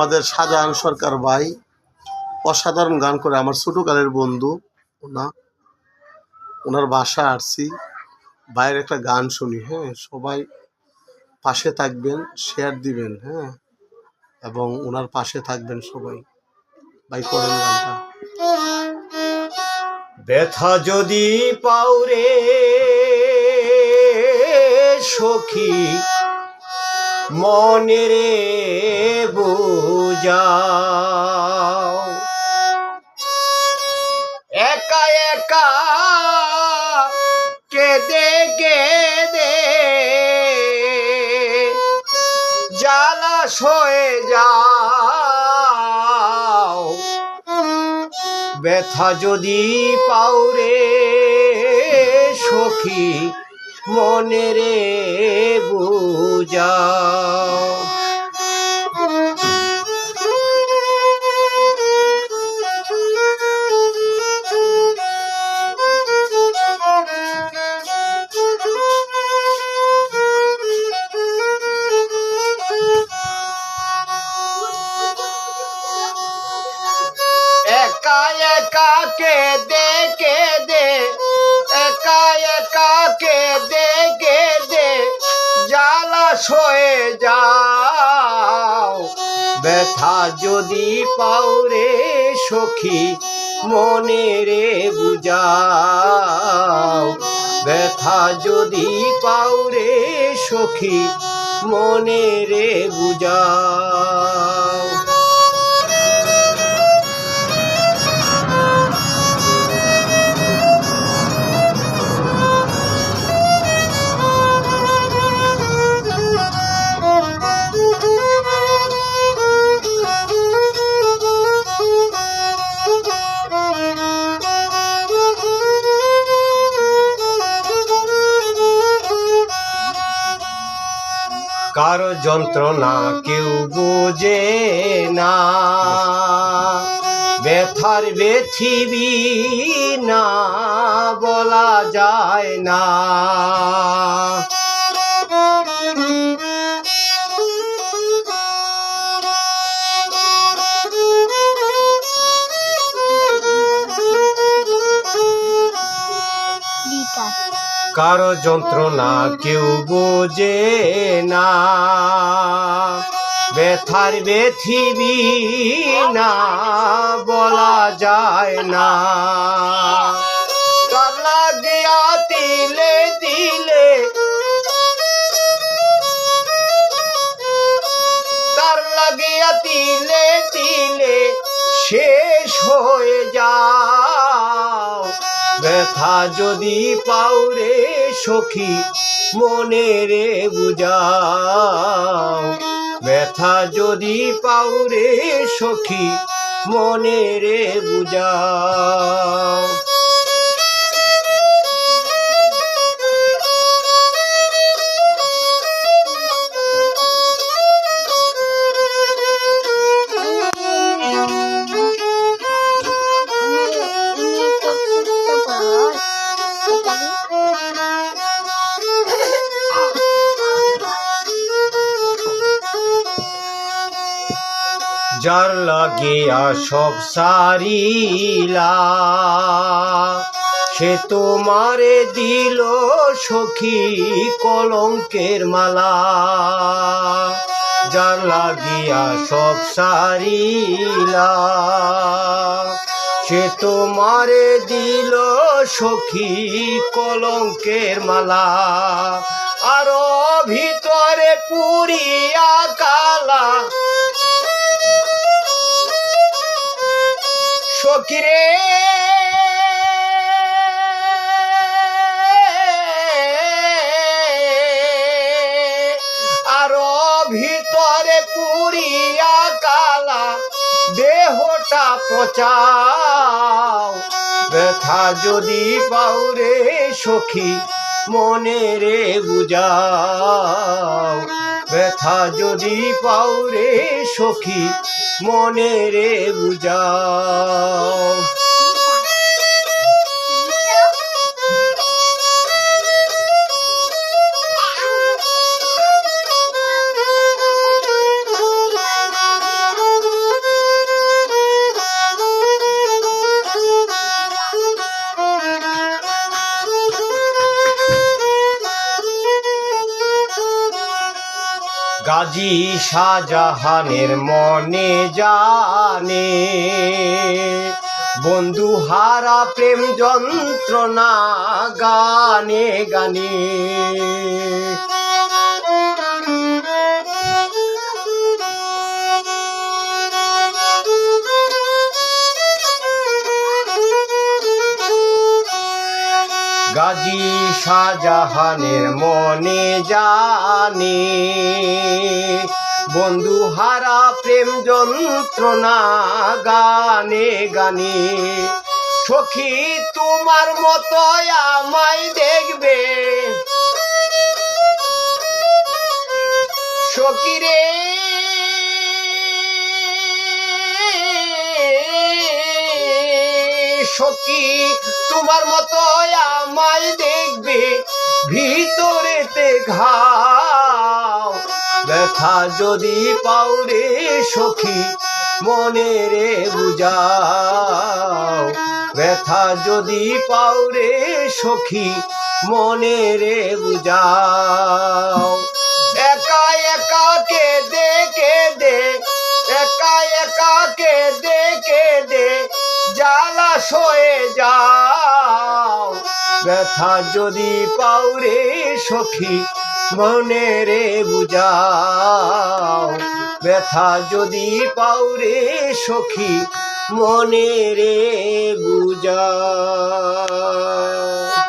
আমাদের শাহজাহান সরকার ভাই অসাধারণ গান করে। আমার ছোটোকালের বন্ধু, ওনা, ওনার বাসা আসছি। বাইরে একটা গান শুনি হ্যাঁ? সবাই পাশে থাকবেন শেয়ার দিবেন হ্যাঁ? এবং ওনার পাশে থাকবেন সবাই। ভাই করেন গানটা। ব্যথা যদি পাউরে সখী মনেরে বুঝাও। একা একা কেদে কেদে জালাস হয়ে যাও। ব্যথা যদি পাউরে সখী মনে রে বুঝাও একা একা কে দে কে দে সয়ে যাও। ব্যথা যদি পাও রে সখী, মনে রে বুঝাও। ব্যথা যদি পাও রে সখী, মনে রে বুঝাও। কারও যন্ত্রণা কেউ বোঝে না। ব্যথার বেথিবি না বলা যায় না। কারও যন্ত্রণা কেউ বোঝে না। ব্যথার বেথিবি না বলা যায় না। কার লাগিয়া তিলে তিলে। তার লাগিয়া তিলে তিলে শেষ হয়ে যাও ব্যথা যদি পাও রে সখী, মনে রে বুঝাও। ব্যথা যদি পাও রে সখী, মনে রে বুঝাও। যার লাগিয়া সব সারিলা। সে তোমারে দিল সখী কলঙ্কের মালা। যার লাগিয়া সব সারিলা। সে তোমারে দিল সখী কলঙ্কের মালা। আরও ভিতরে পুরিয়া কালা। সখিরে আর ভিতরে পুরিয়া কালা দেহটা পচাও। ব্যথা যদি পাউরে সখী মনে রে বুঝাও। ব্যথা যদি পাও রে সখী মনে রে বুঝাও। গাজী শাহজাহানের মনে জানে বন্ধু হারা প্রেম যন্ত্রণা গানে গানে। গাজী শাহজাহানের মনে জানে। বন্ধু হারা প্রেম যন্ত্রণা গানে গানে। সখী তোমার মতো আমায় দেখবে। সখী রে সখী, তোমার মতো আমায় দেখবে, ভিতরেতে ঘাও। ব্যথা যদি পাও রে সখী, মনে রে বুঝাও। ব্যথা যদি পাও রে সখী, মনে রে বুঝাও। একা একা কে দে কে দে একা একা কে দে কে দে সয়ে যাও। ব্যথা যদি পাও রে সখী, মনে রে বুঝাও। ব্যথা যদি পাও রে সখী, মনে রে বুঝাও।